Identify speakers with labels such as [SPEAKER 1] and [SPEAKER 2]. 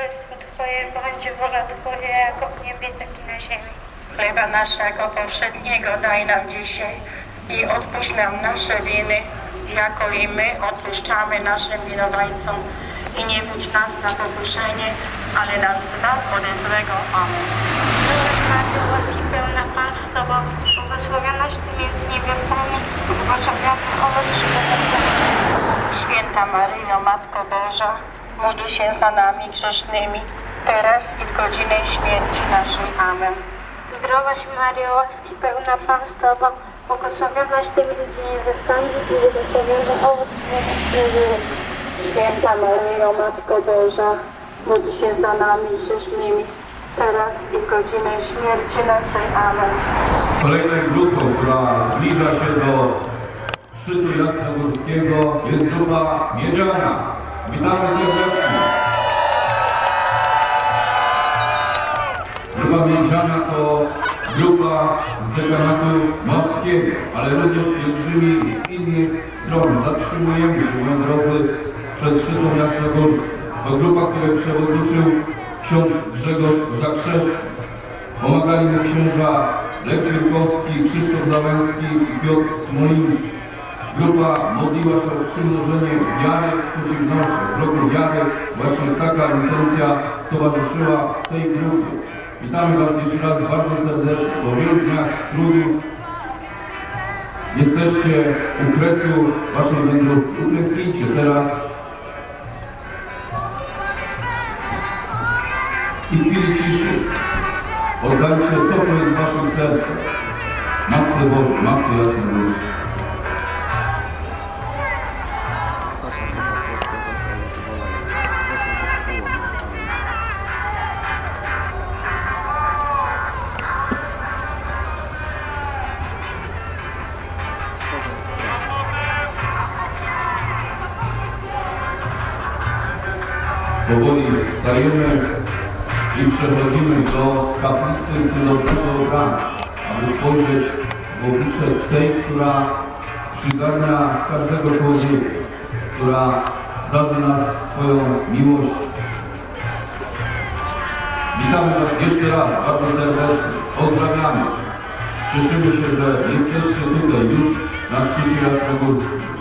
[SPEAKER 1] królestwo Twoje, bądź wola Twoja jako w niebie, tak i na ziemi.
[SPEAKER 2] Chleba naszego powszedniego daj nam dzisiaj i odpuść nam nasze winy, jako i my odpuszczamy naszym winowajcom. I nie budź nas na pokuszenie, ale nas zbaw ode złego. Amen.
[SPEAKER 1] Zdrowaś Maryjo, łaski pełna Pan z Tobą, błogosławionaś Ty między niewiastami, błogosławiony owoc żywota.
[SPEAKER 2] Święta Maryjo, Matko Boża, módl się za nami grzesznymi, teraz i w godzinę śmierci naszej. Amen.
[SPEAKER 1] Zdrowaś Maryjo, łaski pełna Pan z Tobą, błogosławionaś Ty między niewiastami i błogosławiony owoc Twojego.
[SPEAKER 2] Święta Maryjo, Matko Boża, módl się za nami grzesznymi, teraz i w godzinę śmierci naszej. Amen.
[SPEAKER 3] Kolejną grupą, która zbliża się do szczytu Jasnogórskiego jest grupa Miedziana. Witamy serdecznie. Grupa Miedziana to grupa z dekanatu morskiego, ale również pielgrzymi z innych stron. Zatrzymujemy się, moi drodzy, przed szczytem Jasnogórskim. To grupa, której przewodniczył ksiądz Grzegorz Zakrzewski. Pomagali mu księża Lech Wielkowski, Krzysztof Załęski i Piotr Smoliński. Grupa modliła się o przymnożenie wiary w przeciwności. W roku wiary właśnie taka intencja towarzyszyła tej grupie. Witamy Was jeszcze raz bardzo serdecznie. Po wielu dniach trudów jesteście u kresu Waszej wędrówki. Uklęknijcie teraz i w chwili ciszy Oddajcie to, co jest w waszych sercach. Matce Boże, Matce Jasnogórskiej. Powoli wstajemy i przechodzimy do kaplicy cudownego obrana, aby spojrzeć w oblicze tej, która przygarnia każdego człowieka, która darzy nas swoją miłością. Witamy Was jeszcze raz bardzo serdecznie. Pozdrawiamy. Cieszymy się, że jesteście tutaj już na szczycie Jasnogórskim.